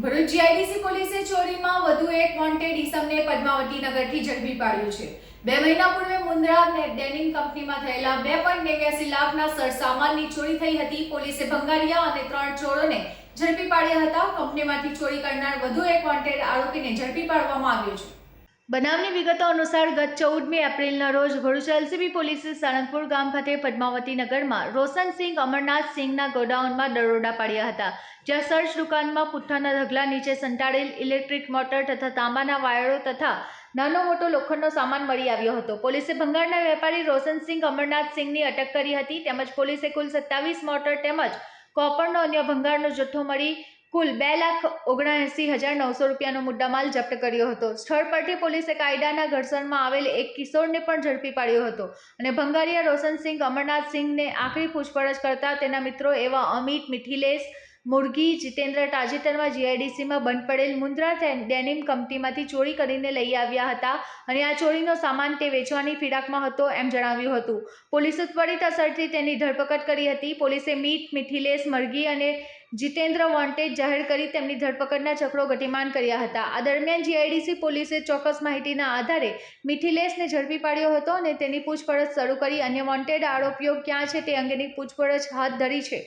Bharuch GIDC પોલીસે ચોરીમાં વધુ એક વોન્ટેડ ઈસમને પદ્માવતી નગરથી ઝડપી પાડ્યો છે. બે મહિના પૂર્વે મુન્દ્રા ને ડેનિમ કંપનીમાં થયેલા બે પોઈન્ટ નેવ્યાસી લાખના સરસામાનની ચોરી થઈ હતી. પોલીસે ભંગારિયા અને ત્રણ ચોરોને ઝડપી પાડ્યા હતા. કંપનીમાંથી ચોરી કરનાર વધુ એક વોન્ટેડ આરોપીને ઝડપી પાડવામાં આવ્યો છે. બનાવની વિગતો અનુસાર ગત ચૌદમી એપ્રિલના રોજ ભરૂચ એલસીબી પોલીસે સાળંગપુર ગામ ખાતે પદ્માવતી નગરમાં રોશનસિંહ અમરનાથ સિંહના ગોડાઉનમાં દરોડા પાડ્યા હતા, જ્યાં સર્ચ દુકાનમાં પુઠ્ઠાના ઢગલા નીચે સંતાડેલ ઇલેક્ટ્રિક મોટર તથા તાંબાના વાયરો તથા નાનો મોટો લોખંડનો સામાન મળી આવ્યો હતો. પોલીસે ભંગારના વેપારી રોશનસિંહ અમરનાથ સિંહની અટક કરી હતી, તેમજ પોલીસે કુલ સત્તાવીસ મોટર તેમજ કોપરનો અન્ય ભંગારનો જથ્થો મળી કુલ બે લાખ ઓગણએંસી હજાર નવસો રૂપિયાનો મુદ્દામાલ જપ્ત કર્યો હતો. સ્થળ પરથી પોલીસે કાયદાના ઘર્ષણમાં આવેલ એક કિશોરને પણ ઝડપી પાડ્યો હતો અને ભંગારીયા રોશનસિંહ અમરનાથસિંહને આખરી પૂછપરછ કરતા તેના મિત્રો એવા અમિત, મિથિલેશ મુરગી જીતેન્દ્ર તાજેતરમાં જીઆઈડીસીમાં બંધ પડેલ મુન્દ્રા ડેનિમ કંપનીમાંથી ચોરી કરીને લઈ આવ્યા હતા અને આ ચોરીનો સામાન તે વેચવાની ફિરાકમાં હતો એમ જણાવ્યું હતું. પોલીસે ત્વરિત અસરથી તેની ધરપકડ કરી હતી. પોલીસે મીટ મિથિલેશ, મરઘી અને જીતેન્દ્ર વોન્ટેજ જાહેર કરી તેમની ધરપકડના ચક્રો ગતિમાન કર્યા હતા. આ દરમિયાન જીઆઈડીસી પોલીસે ચોક્કસ માહિતીના આધારે મિથિલેશને ઝડપી પાડ્યો હતો અને તેની પૂછપરછ શરૂ કરી. અન્ય વોન્ટેડ આરોપીઓ ક્યાં છે તે અંગેની પૂછપરછ હાથ ધરી છે.